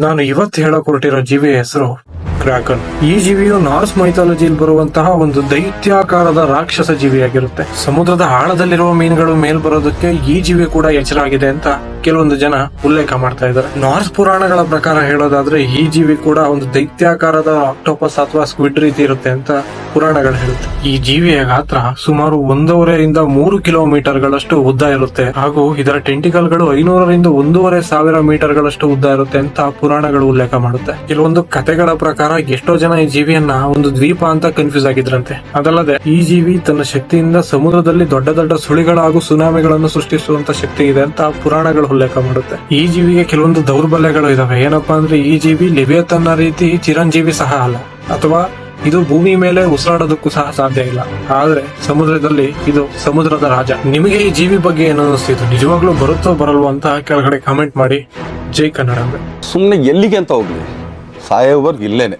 ನಾನು ಇವತ್ತು ಹೇಳಕ್ ಹೊರಟಿರೋ ಜೀವಿಯ ಹೆಸರು ಕ್ರಾಕನ್ ಈ ಜೀವಿಯು ನಾರ್ಸ್ ಮೈಥಾಲಜಿಯಲ್ಲಿ ಬರುವಂತಹ ಒಂದು ದೈತ್ಯಾಕಾರದ ರಾಕ್ಷಸ ಜೀವಿಯಾಗಿರುತ್ತೆ. ಸಮುದ್ರದ ಆಳದಲ್ಲಿರುವ ಮೀನುಗಳು ಮೇಲ್ ಬರೋದಕ್ಕೆ ಈ ಜೀವಿ ಕೂಡ ಎಚ್ಚರಾಗಿದೆ ಅಂತ ಕೆಲವೊಂದು ಜನ ಉಲ್ಲೇಖ ಮಾಡ್ತಾ ಇದ್ದಾರೆ. ನಾರ್ಸ್ ಪುರಾಣಗಳ ಪ್ರಕಾರ ಹೇಳೋದಾದ್ರೆ ಈ ಜೀವಿ ಕೂಡ ಒಂದು ದೈತ್ಯಾಕಾರದ ಆಕ್ಟೋಪಸ್ ಅಥವಾ ಸ್ಕ್ವಿಡ್ ರೀತಿ ಇರುತ್ತೆ ಅಂತ ಪುರಾಣಗಳು ಹೇಳುತ್ತೆ. ಈ ಜೀವಿಯ ಗಾತ್ರ ಸುಮಾರು ಒಂದೂವರೆಯಿಂದ ಮೂರು ಕಿಲೋಮೀಟರ್ ಗಳಷ್ಟು ಉದ್ದ ಇರುತ್ತೆ. ಹಾಗೂ ಇದರ ಟೆಂಟಿಕಲ್ಗಳು ಐನೂರರಿಂದ ಒಂದೂವರೆ ಸಾವಿರ ಮೀಟರ್ ಗಳಷ್ಟು ಉದ್ದ ಇರುತ್ತೆ ಅಂತ ಪುರಾಣಗಳು ಉಲ್ಲೇಖ ಮಾಡುತ್ತೆ. ಕೆಲವೊಂದು ಕಥೆಗಳ ಪ್ರಕಾರ ಎಷ್ಟೋ ಜನ ಈ ಜೀವಿಯನ್ನ ಒಂದು ದ್ವೀಪ ಅಂತ ಕನ್ಫ್ಯೂಸ್ ಆಗಿದ್ರಂತೆ. ಅದಲ್ಲದೆ, ಈ ಜೀವಿ ತನ್ನ ಶಕ್ತಿಯಿಂದ ಸಮುದ್ರದಲ್ಲಿ ದೊಡ್ಡ ದೊಡ್ಡ ಸುಳಿಗಳ ಹಾಗೂ ಸುನಾಮಿಗಳನ್ನು ಸೃಷ್ಟಿಸುವಂತ ಶಕ್ತಿ ಇದೆ ಅಂತ ಪುರಾಣಗಳು ಉಲ್ಲೇಖ ಮಾಡುತ್ತೆ. ಈ ಜೀವಿಗೆ ಕೆಲವೊಂದು ದೌರ್ಬಲ್ಯಗಳು ಇದಾವೆ. ಏನಪ್ಪಾ ಅಂದ್ರೆ, ಈ ಜೀವಿ ಲಿಬಿಯತನ್ನ ರೀತಿ ಚಿರಂಜೀವಿ ಸಹ ಅಲ್ಲ. ಅಥವಾ ಇದು ಭೂಮಿ ಮೇಲೆ ಉಸಿರಾಡೋದಕ್ಕೂ ಸಹ ಸಾಧ್ಯ ಇಲ್ಲ. ಆದ್ರೆ, ಸಮುದ್ರದಲ್ಲಿ ಇದು ಸಮುದ್ರದ ರಾಜ. ನಿಮಗೆ ಈ ಜೀವಿ ಬಗ್ಗೆ ಏನು ಅನಿಸ್ತಿತ್ತು ನಿಜವಾಗ್ಲೂ ಬರುತ್ತೋ ಬರಲ್ವೋ ಅಂತ ಕೆಳಗಡೆ ಕಾಮೆಂಟ್ ಮಾಡಿ. ಜೈ ಕನ್ನಡ. ಸುಮ್ಮನೆ ಎಲ್ಲಿಗೆ ಅಂತ ಹೋಗ್ಲಿ. ಸಾಯೋವರ್ಗು ಇಲ್ಲೇನೆ